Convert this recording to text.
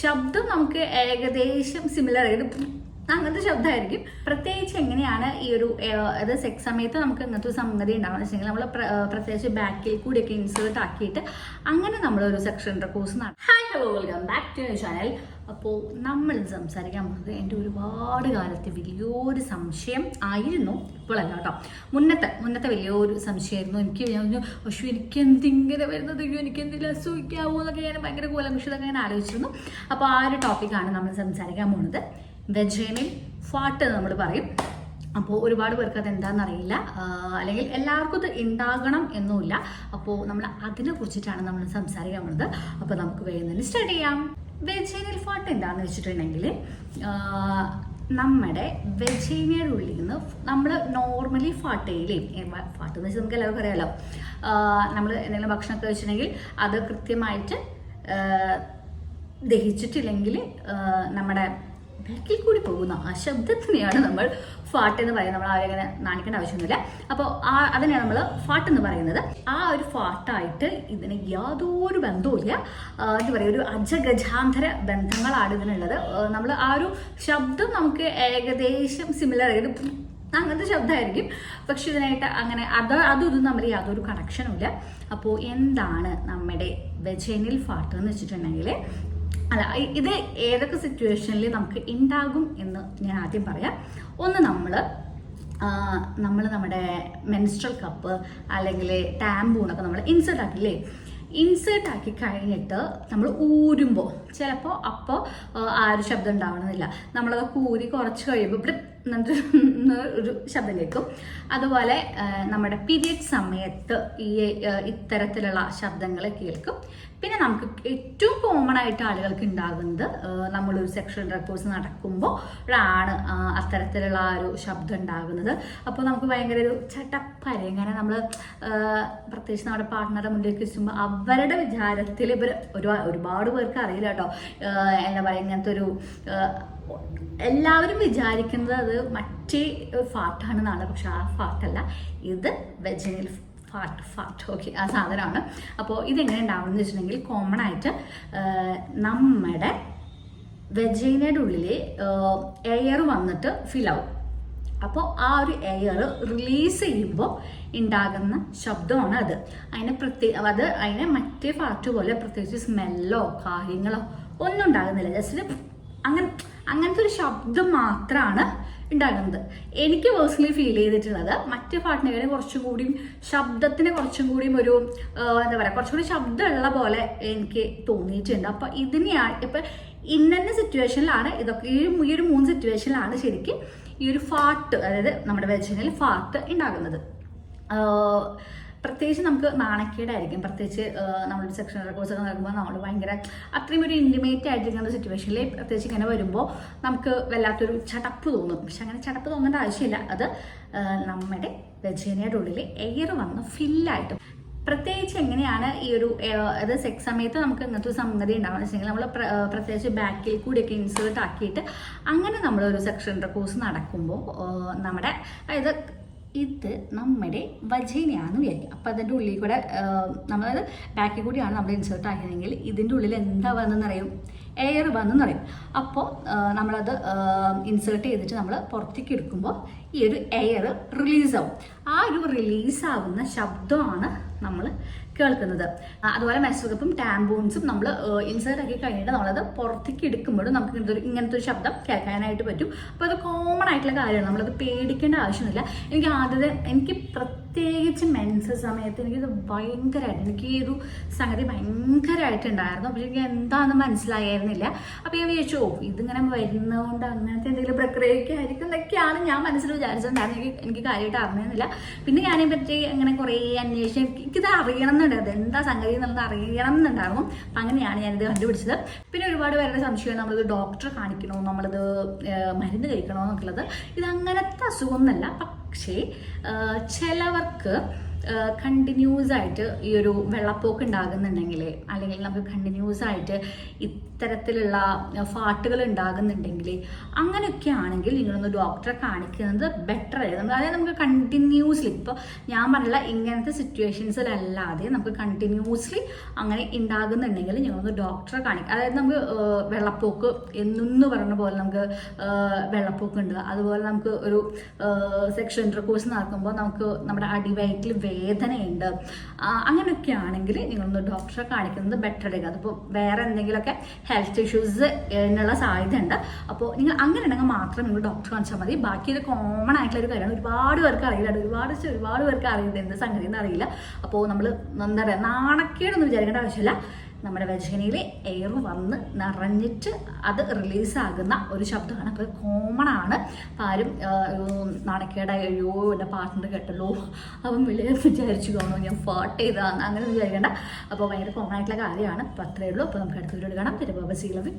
ശബ്ദം നമുക്ക് ഏകദേശം സിമിലർ ആയിട്ട് അങ്ങനത്തെ ശബ്ദമായിരിക്കും. പ്രത്യേകിച്ച് എങ്ങനെയാണ് ഈ ഒരു അത് സെക്സ് സമയത്ത് നമുക്ക് ഇങ്ങനത്തെ ഒരു സംഗതി ഉണ്ടാവുക? വെച്ചിട്ടുണ്ടെങ്കിൽ നമ്മൾ പ്രത്യേകിച്ച് ബാക്കിൽ കൂടിയൊക്കെ ഇൻസേർട്ട് ആക്കിയിട്ട് അങ്ങനെ നമ്മളൊരു സെക്ഷൻ കോഴ്സ് നടത്തും hi hello welcome back to channel അപ്പോൾ നമ്മൾ സംസാരിക്കാൻ പോകുന്നത് എന്റെ ഒരുപാട് കാലത്തെ വലിയൊരു സംശയം ആയിരുന്നു ഇപ്പോഴല്ല കേട്ടോ. മുന്നത്തെ മുന്നത്തെ വലിയൊരു സംശയമായിരുന്നു. എനിക്ക് ഞാൻ പറഞ്ഞു പക്ഷേ എനിക്ക് എന്തിങ്ങനെ വരുന്നത്? എനിക്ക് എന്തെങ്കിലും അസുഖിക്കാവോ? എന്നൊക്കെ ഞാൻ ഭയങ്കര കൂലങ്കുഷിതൊക്കെ ഞാൻ ആലോചിച്ചിരുന്നു. അപ്പോൾ ആ ഒരു ടോപ്പിക്കാണ് നമ്മൾ സംസാരിക്കാൻ പോകുന്നത്. വെജേനിൽ ഫാട്ട് നമ്മൾ പറയും. അപ്പോൾ ഒരുപാട് പേർക്ക് അത് എന്താണെന്ന് അറിയില്ല അല്ലെങ്കിൽ എല്ലാവർക്കും ഇത് ഉണ്ടാകണം എന്നുമില്ല അപ്പോൾ നമ്മൾ അതിനെ കുറിച്ചിട്ടാണ് നമ്മൾ സംസാരിക്കാൻ പോകുന്നത് അപ്പോൾ നമുക്ക് വേഗം സ്റ്റാർട്ട് ചെയ്യാം. വെജേനിൽ ഫാട്ട് എന്താണെന്ന് വെച്ചിട്ടുണ്ടെങ്കിൽ നമ്മുടെ വെജീനിയയുടെ ഉള്ളിൽ നിന്ന് നമ്മൾ നോർമലി ഫാട്ടയിലേ ഫാട്ട് എന്ന് വെച്ചാൽ നമുക്ക് എല്ലാവർക്കും അറിയാലോ നമ്മൾ എന്തെങ്കിലും ഭക്ഷണമൊക്കെ വെച്ചിട്ടുണ്ടെങ്കിൽ അത് കൃത്യമായിട്ട് ദഹിച്ചിട്ടില്ലെങ്കിൽ നമ്മുടെ ബാക്കിൽ കൂടി പോകുന്ന ആ ശബ്ദത്തിനെയാണ് നമ്മൾ ഫാട്ട് എന്ന് പറയുന്നത്. നമ്മൾ ആരെങ്ങനെ നാണിക്കേണ്ട ആവശ്യമൊന്നുമില്ല. അപ്പോൾ ആ അതിനെയാണ് നമ്മൾ ഫാട്ട് എന്ന് പറയുന്നത്. ആ ഒരു ഫാട്ടായിട്ട് ഇതിന് യാതൊരു ബന്ധവുമില്ല എന്താ പറയുക ഒരു അജഗജാന്തര ബന്ധങ്ങളാണ് ഇതിനുള്ളത്. നമ്മൾ ആ ഒരു ശബ്ദം നമുക്ക് ഏകദേശം സിമിലർ ആയിട്ട് അങ്ങനത്തെ ശബ്ദമായിരിക്കും. പക്ഷെ ഇതിനായിട്ട് അങ്ങനെ അത് അതൊന്നും നമ്മൾ യാതൊരു കണക്ഷനും ഇല്ല. അപ്പോൾ എന്താണ് നമ്മുടെ വെജൈനിൽ ഫാട്ട് എന്ന് വെച്ചിട്ടുണ്ടെങ്കിൽ അല്ല ഇത് ഏതൊക്കെ സിറ്റുവേഷനിൽ നമുക്ക് ഉണ്ടാകും എന്ന് ഞാൻ ആദ്യം പറയാം. ഒന്ന് നമ്മൾ നമ്മൾ നമ്മുടെ മെൻസ്ട്രൽ കപ്പ് അല്ലെങ്കിൽ ടാമ്പൂണൊക്കെ നമ്മൾ ഇൻസേർട്ട് ആക്കില്ലേ? ഇൻസേർട്ട് ആക്കി കഴിഞ്ഞിട്ട് നമ്മൾ ഊരുമ്പോൾ ചിലപ്പോൾ അപ്പോൾ ആ ഒരു ശബ്ദം ഉണ്ടാവണമെന്നില്ല നമ്മളത് കൂരി കുറച്ച് കഴിയുമ്പോൾ എന്നിട്ട് ഒരു ശബ്ദം കേൾക്കും. അതുപോലെ നമ്മുടെ പീരിയഡ് സമയത്ത് ഈ ഇത്തരത്തിലുള്ള ശബ്ദങ്ങൾ കേൾക്കും. പിന്നെ നമുക്ക് ഏറ്റവും കോമൺ ആയിട്ട് ആളുകൾക്ക് ഉണ്ടാകുന്നത് നമ്മളൊരു സെക്ഷൽ റെക്കോർഡ്സ് നടക്കുമ്പോൾ ആണ് അത്തരത്തിലുള്ള ആ ഒരു ശബ്ദം ഉണ്ടാകുന്നത്. അപ്പോൾ നമുക്ക് ഭയങ്കര ഒരു ചട്ടപ്പര. ഇങ്ങനെ നമ്മൾ പ്രത്യേകിച്ച് നമ്മുടെ പാർട്ട്ണറുടെ മുന്നിലേക്ക് വെച്ചുമ്പോൾ അവരുടെ വിചാരത്തിൽ ഇവർ ഒരു ഒരുപാട് പേർക്ക് അറിയില്ല കേട്ടോ. എന്താ പറയുക ഇങ്ങനത്തെ ഒരു എല്ലാവരും വിചാരിക്കുന്നത് അത് മറ്റേ ഫാട്ടാണെന്നാണ് പക്ഷെ ആ ഫാട്ടല്ല ഇത് വെജിനൽ ഫാട്ട് ഫാട്ട് ഓക്കെ ആ സാധനമാണ്. അപ്പോൾ ഇതെങ്ങനെ ഉണ്ടാവുമെന്ന് വെച്ചിട്ടുണ്ടെങ്കിൽ കോമൺ ആയിട്ട് നമ്മുടെ വെജൈനയുടെ ഉള്ളിൽ എയർ വന്നിട്ട് ഫിൽ ആവും. അപ്പോൾ ആ ഒരു എയർ റിലീസ് ചെയ്യുമ്പോൾ ഉണ്ടാകുന്ന ശബ്ദമാണ് അത്. അതിനെ പ്രത്യേക അത് അതിനെ മറ്റേ പാർട്ട് പോലെ പ്രത്യേകിച്ച് സ്മെല്ലോ കാര്യങ്ങളോ ഒന്നും ഉണ്ടാകുന്നില്ല. ജസ്റ്റ് അങ്ങനെ അങ്ങനത്തെ ഒരു ശബ്ദം മാത്രമാണ് ഉണ്ടാകുന്നത് എനിക്ക് പേഴ്സണലി ഫീൽ ചെയ്തിട്ടുള്ളത് മറ്റ് പാട്ടിനേക്കാളും കുറച്ചും കൂടിയും ശബ്ദത്തിന് കുറച്ചും കൂടിയും ഒരു എന്താ പറയുക കുറച്ചും കൂടി ശബ്ദമുള്ള പോലെ എനിക്ക് തോന്നിയിട്ടുണ്ട്. അപ്പം ഇതിനെയാണ് ഇപ്പം ഇന്ന സിറ്റുവേഷനിലാണ് ഇതൊക്കെ ഈ ഈ ഒരു മൂന്ന് സിറ്റുവേഷനിലാണ് ശരിക്കും ഈ ഒരു ഫാട്ട് അതായത് നമ്മുടെ വെജിനൽ ഫാട്ട് ഉണ്ടാകുന്നത് പ്രത്യേകിച്ച് നമുക്ക് നാണക്കേടായിരിക്കും. പ്രത്യേകിച്ച് നമ്മുടെ സെക്ഷൻ റെക്കോർഡ്സ് ഒക്കെ നടക്കുമ്പോൾ നമ്മൾ ഭയങ്കര അത്രയും ഒരു ഇന്റിമേറ്റ് ആയിട്ടിരിക്കുന്ന സിറ്റുവേഷനിൽ പ്രത്യേകിച്ച് ഇങ്ങനെ വരുമ്പോൾ നമുക്ക് വല്ലാത്തൊരു ചടപ്പ് തോന്നും. പക്ഷെ അങ്ങനെ ചടപ്പ് തോന്നേണ്ട ആവശ്യമില്ല. അത് നമ്മുടെ രചനയുടെ ഉള്ളിൽ എയർ വന്ന് ഫില്ലായിട്ട് പ്രത്യേകിച്ച് എങ്ങനെയാണ് ഈ ഒരു അതായത് അത് സെക്സ് സമയത്ത് നമുക്ക് ഇങ്ങനത്തെ സംഗതി ഉണ്ടാവുക? വെച്ചെങ്കിൽ നമ്മൾ പ്രത്യേകിച്ച് ബാക്കിൽ കൂടിയൊക്കെ ഇൻസേർട്ട് ആക്കിയിട്ട് അങ്ങനെ നമ്മളൊരു സെക്ഷൻ കോഴ്സ് നടക്കുമ്പോൾ നമ്മുടെ അതായത് ഇത് നമ്മുടെ വജീനയാണ് വിചാരിക്കുക. അപ്പോൾ അതിന്റെ ഉള്ളിൽ കൂടെ നമ്മളത് ബാക്കിൽ കൂടിയാണ് നമ്മൾ ഇൻസേർട്ട് ആക്കിയതെങ്കിൽ ഇതിന്റെ ഉള്ളിൽ എന്താ വന്നെന്നറിയും എയർ വന്നെന്നറിയും അപ്പോൾ നമ്മളത് ഇൻസേർട്ട് ചെയ്തിട്ട് നമ്മൾ പുറത്തേക്ക് എടുക്കുമ്പോൾ ഈ ഒരു എയർ റിലീസാവും ആ ഒരു റിലീസാവുന്ന ശബ്ദമാണ് നമ്മൾ കേൾക്കുന്നത്. അതുപോലെ മെസ്സുകപ്പും ടാമ്പൂൺസും നമ്മൾ ഇൻസേർട്ട് ആക്കി കഴിഞ്ഞിട്ട് നമ്മളത് പുറത്തേക്ക് എടുക്കുമ്പോഴും നമുക്ക് ഇങ്ങനത്തെ ഒരു ഇങ്ങനത്തെ ഒരു ശബ്ദം കേൾക്കാനായിട്ട് പറ്റും. അപ്പോൾ അത് കോമൺ ആയിട്ടുള്ള കാര്യമാണ്. നമ്മളത് പേടിക്കേണ്ട ആവശ്യമില്ല എനിക്ക് ആദ്യത്തെ എനിക്ക് പ്രത്യേകിച്ച് മെൻസ് സമയത്ത് എനിക്കിത് ഭയങ്കരമായിട്ട് എനിക്ക് ഈ ഒരു സംഗതി ഭയങ്കരമായിട്ടുണ്ടായിരുന്നു പക്ഷെ എനിക്ക് എന്താണെന്ന് മനസ്സിലായിരുന്നില്ല. അപ്പോൾ ഞാൻ വിചാരിച്ചു ഓ ഇതിങ്ങനെ വരുന്നതുകൊണ്ട് അങ്ങനത്തെ എന്തെങ്കിലും പ്രക്രിയയൊക്കെ ആയിരിക്കും എന്നൊക്കെയാണ് ഞാൻ മനസ്സിൽ വിചാരിച്ചിട്ടുണ്ടായിരുന്നു എനിക്ക് എനിക്ക് കാര്യമായിട്ട് അറിഞ്ഞിരുന്നില്ല. പിന്നെ ഞാനെ പറ്റി അങ്ങനെ കുറേ അന്വേഷിച്ച് എനിക്ക് എനിക്കിത് അറിയണം എന്നുണ്ടായിരുന്നു എന്താ സംഗതി എന്നുള്ളത് അറിയണം എന്നുണ്ടായിരുന്നു അപ്പം അങ്ങനെയാണ് ഞാനിത് കണ്ടുപിടിച്ചത്. പിന്നെ ഒരുപാട് പേരുടെ സംശയം നമ്മളിത് ഡോക്ടറെ കാണിക്കണോ? നമ്മളിത് മരുന്ന് കഴിക്കണോ എന്നൊക്കെയുള്ളത്. ഇത് അങ്ങനത്തെ അസുഖമൊന്നുമല്ല. പക്ഷേ ചിലവർക്ക് കണ്ടിന്യൂസ് ആയിട്ട് ഈ ഒരു വെള്ളപ്പോക്ക് ഉണ്ടാകുന്നുണ്ടെങ്കിൽ അല്ലെങ്കിൽ നമുക്ക് കണ്ടിന്യൂസ് ആയിട്ട് ഇത്തരത്തിലുള്ള ഫാട്ടുകൾ ഉണ്ടാകുന്നുണ്ടെങ്കിൽ അങ്ങനെയൊക്കെ ആണെങ്കിൽ നിങ്ങളൊന്ന് ഡോക്ടറെ കാണിക്കുന്നത് ബെറ്റർ ആയിരുന്നു. അതായത് നമുക്ക് കണ്ടിന്യൂസ്ലി ഇപ്പോൾ ഞാൻ പറഞ്ഞില്ല ഇങ്ങനത്തെ സിറ്റുവേഷൻസിലല്ലാതെ നമുക്ക് കണ്ടിന്യൂസ്ലി അങ്ങനെ ഉണ്ടാകുന്നുണ്ടെങ്കിൽ ഞങ്ങളൊന്ന് ഡോക്ടറെ കാണിക്കുക അതായത് നമുക്ക് വെള്ളപ്പോക്ക് എന്നു പറഞ്ഞ പോലെ നമുക്ക് ഏഹ്, വെള്ളപ്പോക്ക് ഉണ്ട്. അതുപോലെ നമുക്ക് ഒരു സെക്ഷൻ ഇന്റർകോഴ്സ് നടക്കുമ്പോൾ നമുക്ക് നമ്മുടെ അടിവയറ്റിൽ വേദനയുണ്ട്. അങ്ങനെയൊക്കെ ആണെങ്കിൽ നിങ്ങളൊന്ന് ഡോക്ടറെ കാണിക്കുന്നത് ബെറ്റർ ആയിരിക്കും. അതിപ്പോൾ വേറെ എന്തെങ്കിലുമൊക്കെ ഹെൽത്ത് ഇഷ്യൂസ് എന്നുള്ള സാധ്യത ഉണ്ട് അപ്പോൾ നിങ്ങൾ അങ്ങനെ ഉണ്ടെങ്കിൽ മാത്രം നിങ്ങൾ ഡോക്ടറെ കാണിച്ചാൽ മതി. ബാക്കി ഇത് കോമൺ ആയിട്ടുള്ള ഒരു കാര്യമാണ്. ഒരുപാട് പേർക്ക് അറിയില്ല ഒരുപാട് ഒരുപാട് പേർക്ക് അറിയില്ല. എന്ത് സംഗതി എന്ന് അറിയില്ല. അപ്പോൾ നമ്മൾ എന്താ പറയുക നാണക്കേടൊന്നും വിചാരിക്കേണ്ട ആവശ്യമില്ല. നമ്മുടെ വജനയിൽ എയർ വന്ന് നിറഞ്ഞിട്ട് അത് റിലീസാകുന്ന ഒരു ശബ്ദമാണ്. അപ്പോൾ കോമൺ ആണ്. ആരും നാണക്കേടായി അയ്യോ എന്റെ പാർട്ട്ണർ കേട്ടല്ലോ. അപ്പം വലിയ വിചാരിച്ചു കാണുമോ? ഞാൻ ഫാട്ട് ചെയ്തതാണ് അങ്ങനെ വിചാരിക്കേണ്ട. അപ്പോൾ ഭയങ്കര കോമൺ ആയിട്ടുള്ള കാര്യമാണ്. അപ്പോൾ അത്രയേ ഉള്ളൂ. അപ്പോൾ നമുക്ക് അടുത്ത വീഡിയോ കാണാം. തിരുവാബ സീലവി